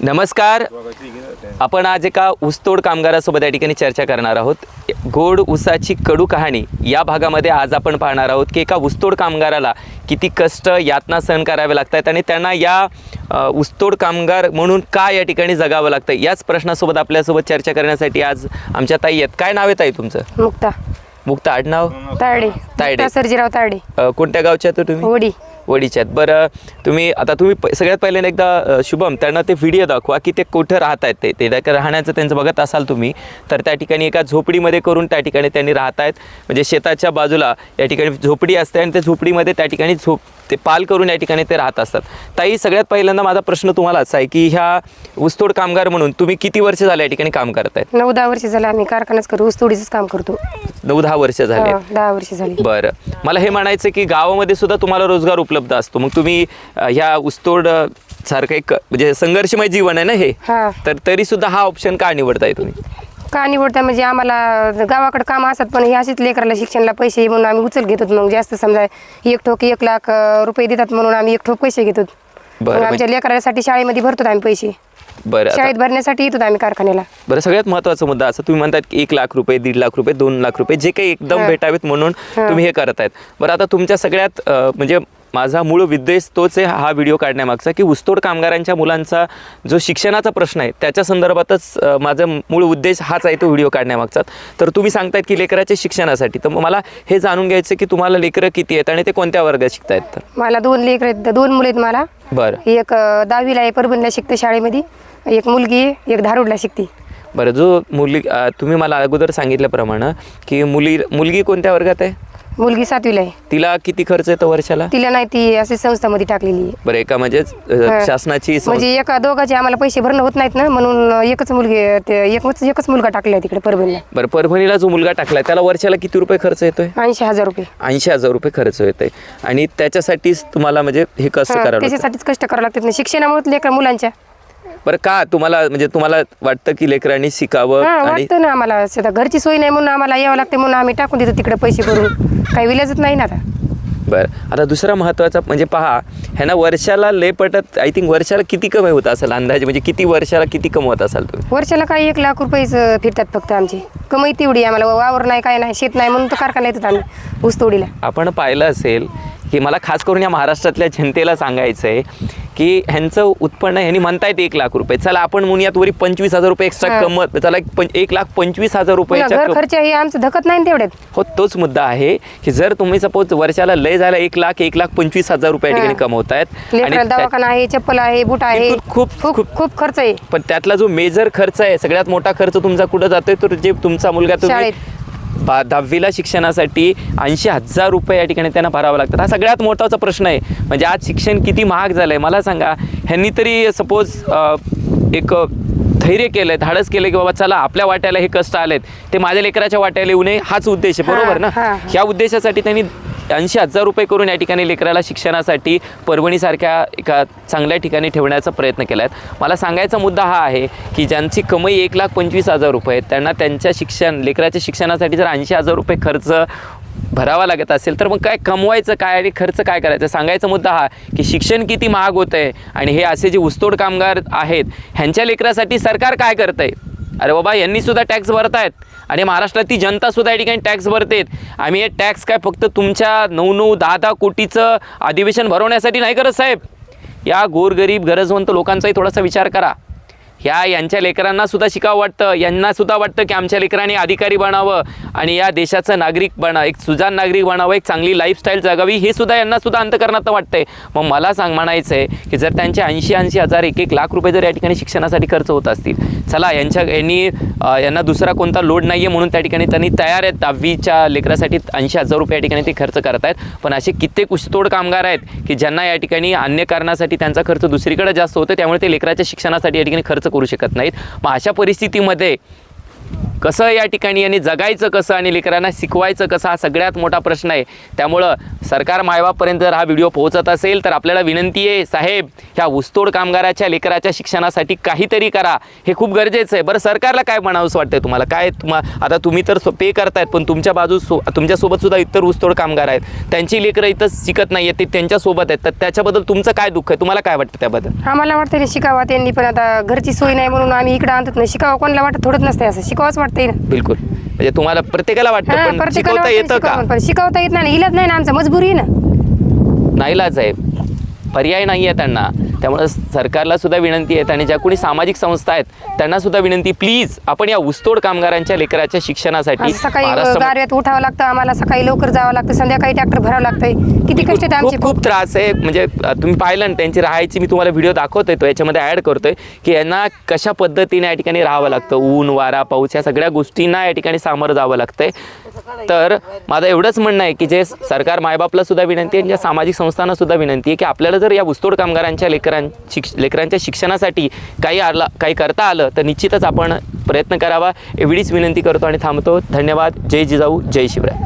नमस्कार. आपण आज एका ऊसतोड कामगारासोबत या ठिकाणी चर्चा करणार आहोत. गोड ऊसाची कडू कहाणी या भागामध्ये आज आपण पाहणार आहोत की एका ऊसतोड कामगाराला किती कष्ट यातना सहन करावे लागतात आणि त्यांना या ऊसतोड कामगार म्हणून का या ठिकाणी जगावं लागतं याच प्रश्नासोबत आपल्यासोबत चर्चा करण्यासाठी आज आमच्या ताई आहेत. काय नाव आहे ताई तुमचं? मुक्ता. मुक्त आडनाव? तायडे तायडे. सर्जीराव तायडे कोणत्या गावच्या तुम्ही? वडीच्या आहेत बरं तुम्ही आता तुम्ही प- सगळ्यात पहिल्यांदा एकदा शुभम त्यांना ते व्हिडिओ दाखवा की ते कुठं राहत आहेत ते. ते त्या राहण्याचं त्यांचं बघत असाल तुम्ही तर त्या ठिकाणी एका झोपडीमध्ये करून त्या ठिकाणी त्यांनी राहत आहेत म्हणजे शेताच्या बाजूला या ठिकाणी झोपडी असते आणि त्या झोपडीमध्ये त्या ठिकाणी झोप ते पाल करून या ठिकाणी ते राहत असतात. ताई सगळ्यात पहिल्यांदा माझा प्रश्न तुम्हाला असा आहे की ह्या ऊसतोड कामगार म्हणून तुम्ही किती वर्ष झाले या ठिकाणी काम करतायत नऊ दहा वर्ष झालं आम्ही कारखानाच करू ऊसतोडीच काम करतो. नऊ दहा वर्ष झाले. हा, दहा वर्ष झाली. बरं. मला हे म्हणायचं की गावामध्ये सुद्धा तुम्हाला रोजगार उपलब्ध असतो. मग तुम्ही अ, ह्या ऊसतोड अ, सारखं एक म्हणजे संघर्षमय जीवन आहे ना हे? हा. तर तरी सुद्धा हा ऑप्शन का निवडताय तुम्ही? का निवडता म्हणजे आम्हाला गावाकडे काम असतात पण हे अशीच लेकराला शिक्षणाला पैसे म्हणून आम्ही उचल घेतो. मग जास्त समजा एक ठोक एक लाख अं, रुपये देतात म्हणून आम्ही एक ठोक पैसे घेतो. मग म्हणजे- आमच्या लेकरासाठी शाळेमध्ये भरतो आम्ही पैसे. बरं आता- शाळेत भरण्यासाठी येतो आम्ही कारखान्याला. बरं सगळ्यात महत्त्वाचा मुद्दा असं तुम्ही म्हणतात की एक लाख रुपये दीड लाख रुपये दोन लाख रुपये जे काही एकदम. भेटावेत म्हणून. तुम्ही हे करत आहेत बरं आता तुमच्या सगळ्यात अ, म्हणजे माझा मूळ उद्देश तोच आहे हा व्हिडिओ काढण्यामागचा की ऊसतोड कामगारांच्या मुलांचा जो शिक्षणाचा प्रश्न आहे त्याच्या संदर्भातच माझा मूळ उद्देश हाच आहे तो व्हिडिओ काढण्यामागचा. तर तुम्ही सांगतायत की लेकराच्या शिक्षणासाठी तर मला हे जाणून घ्यायचं की तुम्हाला लेकरं किती आहेत आणि ते कोणत्या वर्गात शिकतायत? तर मला दोन लेकर आहेत दोन मुलं आहेत मला. बरं. एक दहावीला आहे परभणीला शिकते शाळेमध्ये. एक मुलगी आहे एक धारूडला शिकते. बरं जो मुली तुम्ही मला अगोदर सांगितल्याप्रमाणे की मुली मुलगी कोणत्या वर्गात आहे? मुलगी सातवीला आहे. तिला किती खर्च येतो वर्षाला? तिला नाही ती अशी संस्थामध्ये टाकलेली आहे. बरं एका म्हणजे हा. शासनाची संस्था- म्हणजे एका दोघांचे आम्हाला पैसे भरणं होत नाहीत ना म्हणून एकच मुलगी ते एकच एकच मुलगा टाकलाय तिकडे परभणीला. बरं परभणीला जो मुलगा टाकलाय त्याला वर्षाला किती रुपये खर्च येतोय? ऐंशी हजार रुपये. ऐंशी हजार रुपये खर्च येतोय. आणि त्याच्यासाठीच तुम्हाला म्हणजे हे कष्ट हा, करावं लागतं. त्याच्यासाठीच कष्ट करावं लागतात ना. शिक्षणामुळे लेकर मुलांच्या बरं का तुम्हाला म्हणजे तुम्हाला वाटतं की लेकरांनी शिकावं हा आणि वाटतं ना आम्हाला. सध्या घरची सोय नाही म्हणून आम्हाला यावं लागते म्हणून आम्ही टाकून देतो तिकडे पैसे भरून. काही विलाजच नाही ना आता. बरं आता दुसरा महत्त्वाचा म्हणजे पहा ह्यांना वर्षाला लय पटत आय थिंक वर्षाला किती कमाई होत असेल अंदाजे? म्हणजे किती वर्षाला किती कमवत असाल तुम्ही? वर्षाला काही एक लाख रुपयेच फिरतात फक्त आमची. कमाई तेवढी आम्हाला वावर नाही काय नाही शेत नाही म्हणून तर कारखाना येतात आम्ही ऊसतोडीला आपण पाहिलं असेल की मला खास करून या महाराष्ट्रातल्या जनतेला सांगायचं आहे की ह्यांचं उत्पन्न ह्यांनी म्हणतायत एक लाख रुपये चला आपण म्हणूयात वरी पंचवीस हजार रुपये एक्स्ट्रा. कमत चला एक लाख पंचवीस हजार रुपयाच्या कम- खर्च हे आमचं धकत नाही ना तेवढ्यात हो तोच मुद्दा आहे की जर तुम्ही सपोज वर्षाला लय झाला एक लाख एक लाख पंचवीस हजार रुपये ठिकाणी. कमवतायत त्या- दवाखाना आहे चप्पल आहे बूट आहे खूप खूप- खूप खर्च आहे पण त्यातला जो मेजर खर्च आहे सगळ्यात मोठा खर्च तुमचा कुठं जातोय तर जे तुमचा मुलगा तुम्ही बा- दहावीला शिक्षणासाठी ऐंशी हजार रुपये या ठिकाणी त्यांना भरावं लागतात. हा सगळ्यात मोठाचा प्रश्न आहे. म्हणजे आज शिक्षण किती महाग झालं आहे मला सांगा. ह्यांनी तरी सपोज एक धैर्य केलं आहे धाडस केलं की बाबा चला आपल्या वाट्याला हे कष्ट आलेत. ते माझ्या लेकराच्या वाट्याला येऊ नये हाच उद्देश आहे. बरोबर ना. ह्या उद्देशासाठी त्यांनी ऐंशी हजार रुपये करून या ठिकाणी लेकराला शिक्षणासाठी परभणीसारख्या एका चांगल्या ठिकाणी ठेवण्याचा प्रयत्न केला आहे मला सांगायचा मुद्दा हा आहे की ज्यांची कमाई एक लाख पंचवीस हजार रुपये आहे, त्यांना त्यांच्या शिक्षण लेकराच्या शिक्षणासाठी जर ऐंशी हजार रुपये खर्च भरावा लागत असेल तर मग काय कमवायचं काय आणि खर्च काय करायचं? सांगायचा मुद्दा हा की शिक्षण किती महाग होतं आहे आणि हे असे जे ऊसतोड कामगार आहेत ह्यांच्या लेकरासाठी सरकार काय करतं आहे अरे बाबा यांनीसुद्धा टॅक्स भरत आहेत आणि महाराष्ट्रातली जनता सुद्धा या ठिकाणी टॅक्स भरतेत. आम्ही हे टॅक्स काय फक्त तुमच्या नऊ नऊ दहा दहा कोटीचं अधिवेशन भरवण्यासाठी नाही करत साहेब. या गोरगरीब गरजवंत लोकांचाही थोडासा विचार करा. ह्या यांच्या लेकरांना सुद्धा शिकावं वाटतं. यांना सुद्धा वाटतं की आमच्या लेकरांनी अधिकारी बनावं आणि या देशाचं नागरिक बना एक सुजान नागरिक बनावं एक चांगली लाईफस्टाईल जगावी हे सुद्धा यांना सुद्धा अंतकरणात वाटतंय. मग मला सांग म्हणायचं आहे की जर त्यांचे ऐंशी ऐंशी हजार एक एक लाख रुपये जर या ठिकाणी शिक्षणासाठी खर्च होत असतील चला यांच्या यांनी यांना दुसरा कोणता लोड नाही आहे म्हणून त्या ठिकाणी त्यांनी तयार आहेत. दहावीच्या लेकरासाठी ऐंशी हजार रुपये या ठिकाणी ते खर्च करत आहेत. पण असे कित्येक ऊसतोड कामगार आहेत की ज्यांना या ठिकाणी अन्य कारणासाठी त्यांचा खर्च दुसरीकडे जास्त होतो त्यामुळे ते लेकराच्या शिक्षणासाठी या ठिकाणी खर्च करू शकत नाहीत. मग अशा परिस्थितीमध्ये कसं या ठिकाणी आणि जगायचं कसं आणि लेकरांना शिकवायचं कसं हा सगळ्यात मोठा प्रश्न आहे. त्यामुळं सरकार मायबापर्यंत जर हा व्हिडिओ पोहोचत असेल तर आपल्याला विनंती आहे साहेब ह्या ऊसतोड कामगाराच्या लेकराच्या शिक्षणासाठी काहीतरी करा. हे खूप गरजेचं आहे. बरं सरकारला काय म्हणावंसं वाटतं तुम्हाला? काय तुम्हा आता तुम्ही तर पे करतायत पण तुमच्या बाजू सो तुमच्यासोबत सुद्धा इतर ऊसतोड कामगार आहेत. त्यांची लेकरं इथं शिकत नाही आहेत ते त्यांच्यासोबत आहेत. तर त्याच्याबद्दल तुमचं काय दुःख आहे? तुम्हाला काय वाटतं त्याबद्दल? आम्हाला वाटतं शिकावा त्यांनी पण आता घरची सोय नाही म्हणून आम्ही इकडे आणत नाही. शिकावं कोणाला वाटत? थोडंच नसते असं. शिकावंच वाटतंय ना बिलकुल. म्हणजे तुम्हाला प्रत्येकाला हा, वाटतं पण प्रत्येकाला शिकवता वाटतं येतं का? शिकावं, पण शिकवता येत नाही इलाज नाही ना आमचा. मजबुरी आहे ना. नाईलाज आहे. पर्याय नाही आहे त्यांना. त्यामुळं सरकारला सुद्धा विनंती आहे आणि ज्या कोणी सामाजिक संस्था आहेत त्यांना सुद्धा विनंती प्लीज आपण या ऊसतोड कामगारांच्या लेकराच्या शिक्षणासाठी सकाळी गारव्यात उठावं लागतं आम्हाला सकाळी लवकर जावं लागतं संध्याकाळी ट्रॅक्टर भरावं लागतंय. किती कष्ट आहेत आमचे खूप त्रास आहे. म्हणजे तुम्ही पाहिलं ना त्यांची राहायची मी तुम्हाला व्हिडिओ दाखवतोय तो याच्यामध्ये ॲड करतोय की यांना कशा पद्धतीने या ठिकाणी राहावं लागतं? ऊन वारा पाऊस या सगळ्या गोष्टींना या ठिकाणी सामोरं जावं लागतंय. तर माझं एवढंच म्हणणं आहे की जे सरकार मायबापला सुद्धा विनंती आहे आणि ज्या सामाजिक संस्थांना सुद्धा विनंती आहे की आपल्याला जर या ऊसतोड कामगारांच्या लेकरां शिक्ष लेकरांच्या शिक्षणासाठी काही आला काही करता आलं तर निश्चितच आपण प्रयत्न करावा. एवढीच विनंती करतो आणि थांबतो. धन्यवाद. जय जिजाऊ. जय शिवराय.